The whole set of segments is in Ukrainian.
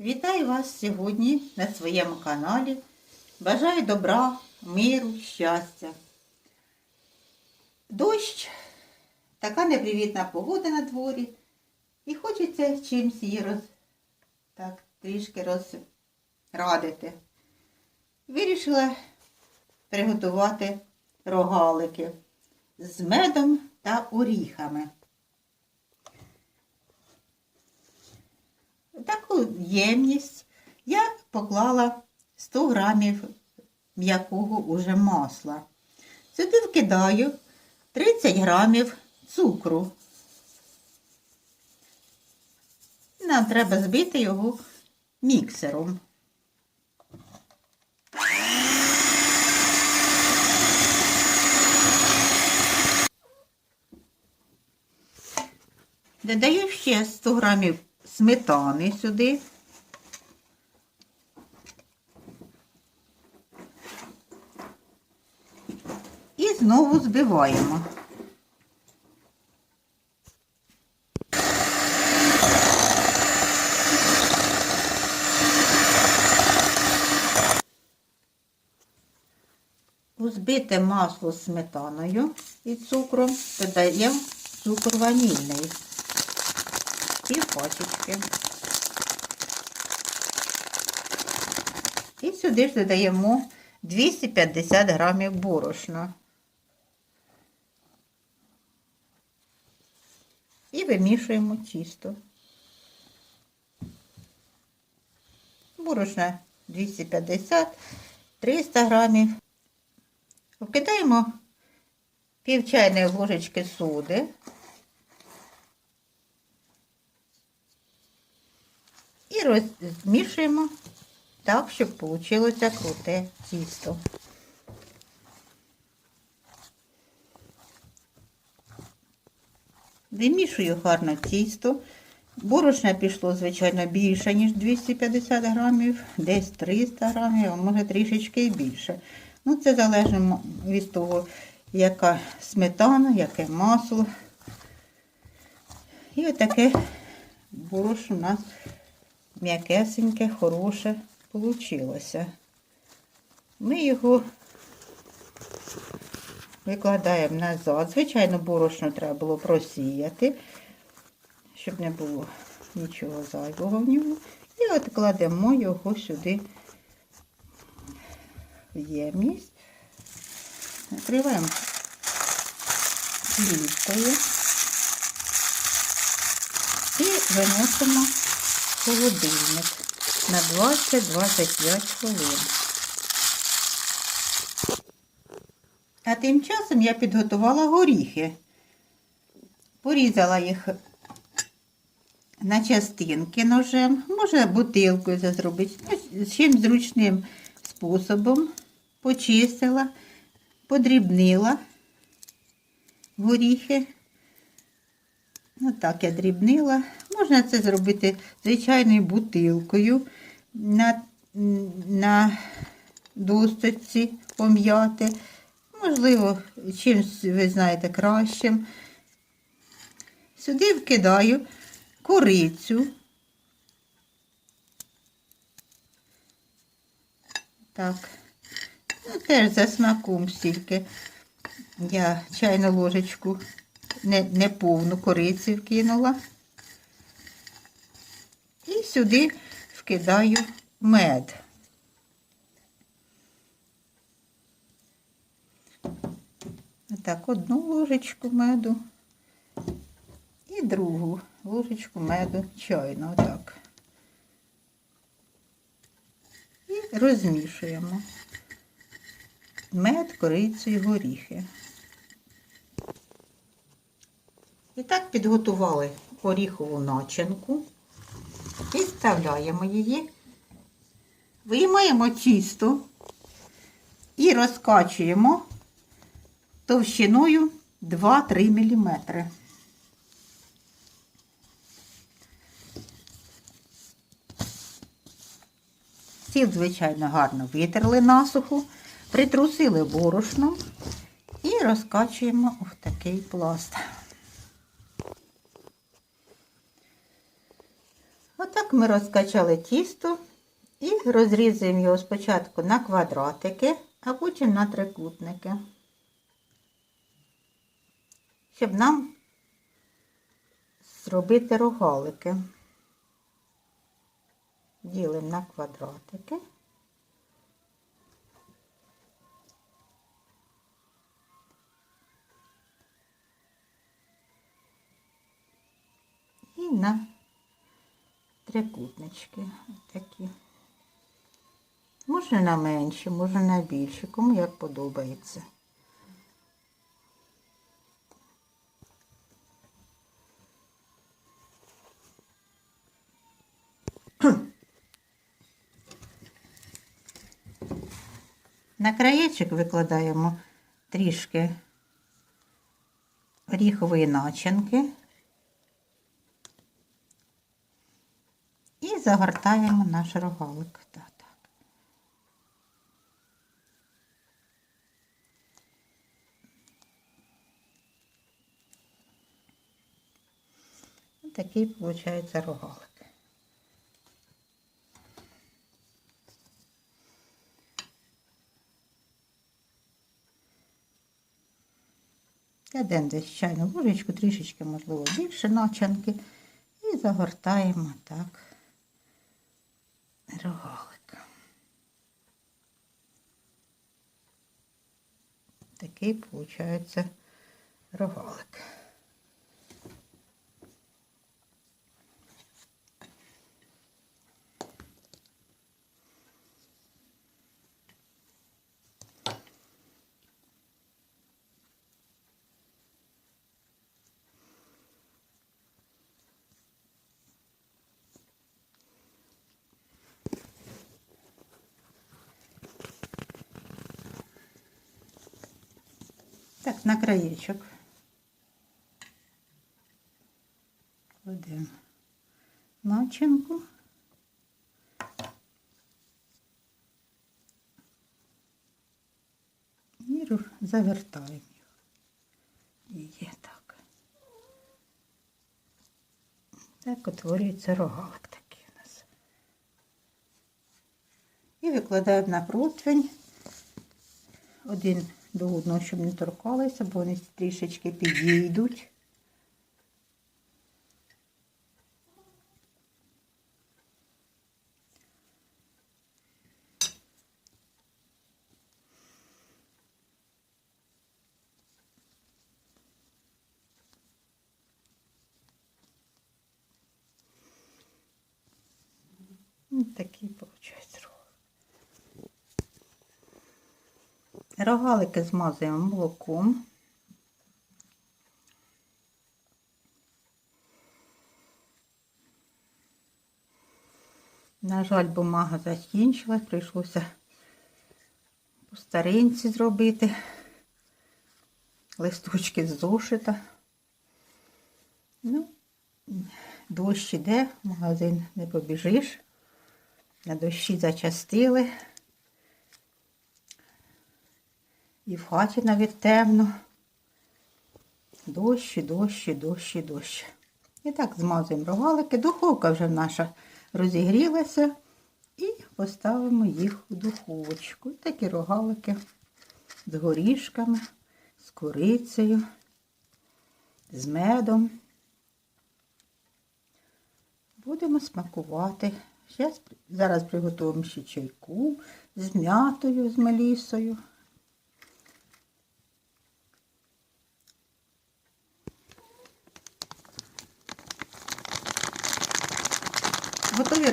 Вітаю вас сьогодні на своєму каналі. Бажаю добра, миру, щастя. Дощ, така непривітна погода на дворі. І хочеться чимсь її роз... так, трішки розрадити. Вирішила приготувати рогалики з медом та оріхами. Таку ємність я поклала 100 грамів м'якого уже масла. Сюди вкидаю 30 грамів цукру. Нам треба збити його міксером. Додаю ще 100 грамів сметани сюди. І знову збиваємо. У збите масло з сметаною і цукром додаємо цукор ванільний пів пачечки. І сюди ж додаємо 250 грамів борошна. І вимішуємо тісто. Борошна 250, 300 грамів. Вкидаємо пів чайної ложечки соди. І розмішуємо так, щоб вийшло круте тісто. Вимішую гарно тісто. Борошна пішло, звичайно, більше, ніж 250 грамів, десь 300 грамів, а може трішечки і більше. Ну, це залежно від того, яка сметана, яке масло. І отаке борошно у нас м'якесеньке, хороше получилося. Ми його викладаємо назад. Звичайно, борошно треба було просіяти, щоб не було нічого зайвого в ньому. І от кладемо його сюди в ємність. Накриваємо плівкою і виносимо холодильник на 20-25 хвилин. А тим часом я підготувала горіхи. Порізала їх на частинки ножем, можна бутилкою це зробити. Ну, чим зручним способом почистила, подрібнила горіхи. Отак я дрібнила. Можна це зробити звичайною бутилкою на на досточці пом'яти. Можливо, чимось, ви знаєте, кращим. Сюди вкидаю корицю. Так, ну, теж за смаком стільки. Я чайну ложечку не, не повну кориці вкинула. І сюди вкидаю мед. Так, одну ложечку меду і другу ложечку меду чайну, отак. І розмішуємо мед, корицю і горіхи. І так підготували оріхову начинку. Підставляємо її, виймаємо тісто і розкачуємо товщиною 2-3 мм. Сіл, звичайно, гарно витерли насуху, притрусили борошном і розкачуємо в такий пласт. Отак ми розкачали тісто і розрізуємо його спочатку на квадратики, а потім на трикутники. Щоб нам зробити рогалики. Ділимо на квадратики. На трикутнички такі. Може на менші, може на більші, кому як подобається. На краєчок викладаємо трішки оріхової начинки і загортаємо наш рогалик. Так, так. Такий виходить рогалик. Кладемо десь чайну ложечку, трішечки, можливо, більше начинки. І загортаємо так рогалик. Такий виходить рогалик. Так, на краєчок. Кладемо начинку. І завертаємо його. І є так. Так утворюється рогалик такий у нас. І викладаємо на противень один до одного, щоб не торкалися, бо вони трішечки підійдуть. Такий виходить Рогалики змазуємо молоком. На жаль, бумага закінчилась, прийшлося по старинці зробити листочки з зошита. Ну, дощ іде, в магазин не побіжиш. На дощі зачастили. І в хаті навіть темно. Дощ, і дощ, і дощ, і дощ. І так змазуємо рогалики. Духовка вже наша розігрілася. І поставимо їх у духовочку. Такі рогалики з горішками, з курицею, з медом. Будемо смакувати. Зараз приготуємо ще чайку з м'ятою, з мелісою.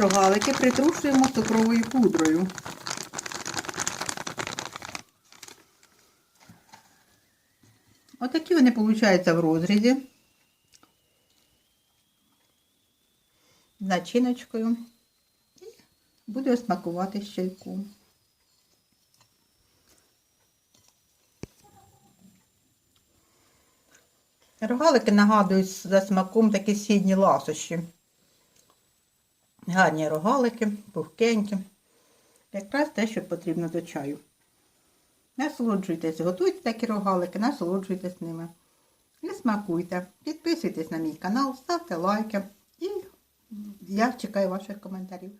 Рогалики притрушуємо цукровою пудрою. Отакі вони получаються в розрізі. З начиночкою. І буду смакувати з. Рогалики нагадують за смаком такі сідні ласощі. Гарні рогалики, пухкенькі. Якраз те, що потрібно до чаю. Насолоджуйтесь, готуйте такі рогалики, насолоджуйтесь ними. І смакуйте. Підписуйтесь на мій канал, ставте лайки і Я чекаю ваших коментарів.